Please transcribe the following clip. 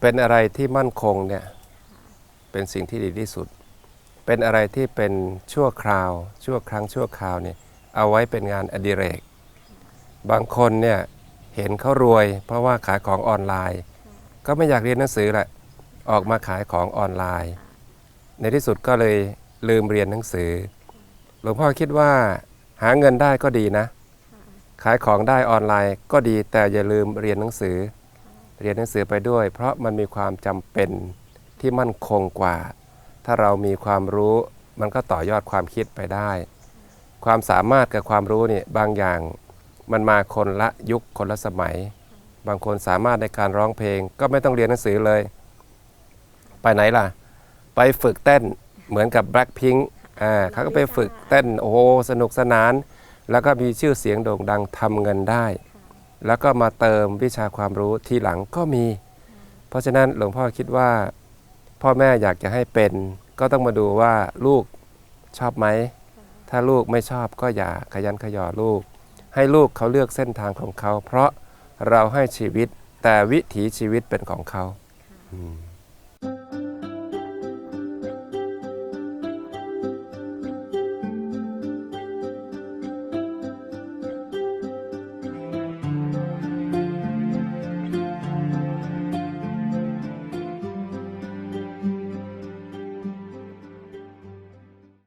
เป็นอะไรที่มั่นคงเนี่ยเป็นสิ่งที่ดีที่สุด เป็นอะไรที่เป็นชั่วคราว ชั่วครั้งชั่วคราวเนี่ยเอาไว้เป็นงานอดิเรก บางคนเนี่ยเห็นเขารวย เพราะว่าขายของออนไลน์ ก็ไม่อยากเรียนหนังสือแหละออกมาขายของออนไลน์ ในที่สุดก็เลยลืมเรียนหนังสือ หลวงพ่อคิดว่าหาเงินได้ก็ดีนะ ขายของได้ออนไลน์ก็ดีแต่อย่าลืมเรียนหนังสือ เรียนหนังสือไปด้วย เพราะมันมีความจำเป็นที่มั่นคงกว่า ถ้าเรามีความรู้มันก็ต่อยอดความคิดไปได้ ความสามารถกับความรู้นี่บางอย่างมันมาคนละยุคคนละสมัย บางคนสามารถในการร้องเพลง ก็ไม่ต้องเรียนหนังสือเลย ไปไหนล่ะ ไปฝึกเต้นเหมือนกับ Blackpink อ่าเขาก็ไปฝึกเต้นโอ้สนุกสนาน แล้วก็มีชื่อเสียงโด่งดังทำเงินได้ แล้วก็มาเติมวิชาความรู้ทีหลังก็มี เพราะฉะนั้นหลวงพ่อคิดว่า พ่อแม่อยากจะให้เป็น ก็ต้องมาดูว่าลูกชอบไหม ถ้าลูกไม่ชอบก็อย่าขยันขยอลูก ให้ลูกเขาเลือกเส้นทางของเขา เพราะเราให้ชีวิตแต่วิถีชีวิตเป็นของเขา อืม